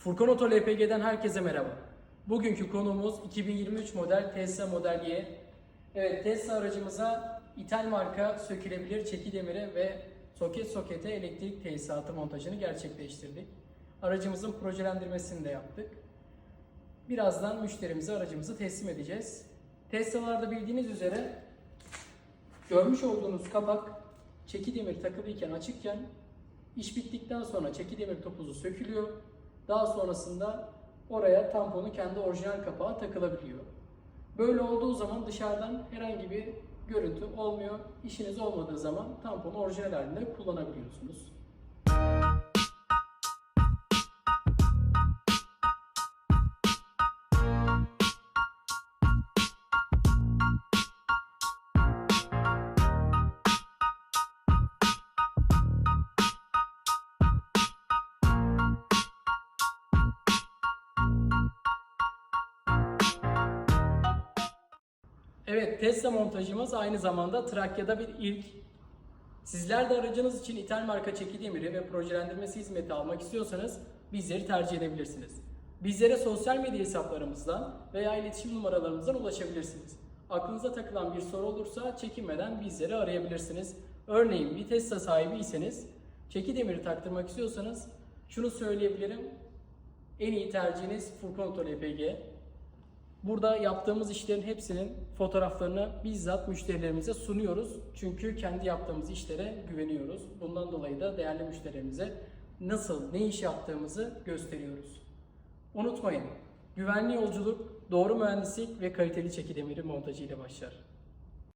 Furkan Oto LPG'den herkese merhaba. Bugünkü konumuz 2023 model Tesla Model Y. Evet Tesla aracımıza ithal marka sökülebilir çeki demiri ve soket sokete elektrik tesisatı montajını gerçekleştirdik. Aracımızın projelendirmesini de yaptık. Birazdan müşterimize aracımızı teslim edeceğiz. Tesla'larda bildiğiniz üzere görmüş olduğunuz kapak çeki demir takılıyken açıkken iş bittikten sonra çeki demir topuzu sökülüyor. Daha sonrasında oraya tamponun kendi orijinal kapağı takılabiliyor. Böyle olduğu zaman dışarıdan herhangi bir görüntü olmuyor. İşiniz olmadığı zaman tamponu orijinal halinde kullanabiliyorsunuz. Evet, Tesla montajımız aynı zamanda Trakya'da bir ilk. Sizler de aracınız için ithal marka çeki demiri ve projelendirmesi hizmeti almak istiyorsanız bizleri tercih edebilirsiniz. Bizlere sosyal medya hesaplarımızdan veya iletişim numaralarımızdan ulaşabilirsiniz. Aklınıza takılan bir soru olursa çekinmeden bizleri arayabilirsiniz. Örneğin bir Tesla sahibiyseniz, çeki demiri taktırmak istiyorsanız şunu söyleyebilirim. En iyi tercihiniz Furkan Oto LPG. Burada yaptığımız işlerin hepsinin fotoğraflarını bizzat müşterilerimize sunuyoruz. Çünkü kendi yaptığımız işlere güveniyoruz. Bundan dolayı da değerli müşterilerimize nasıl, ne iş yaptığımızı gösteriyoruz. Unutmayın, güvenli yolculuk, doğru mühendislik ve kaliteli çeki demiri montajı ile başlar.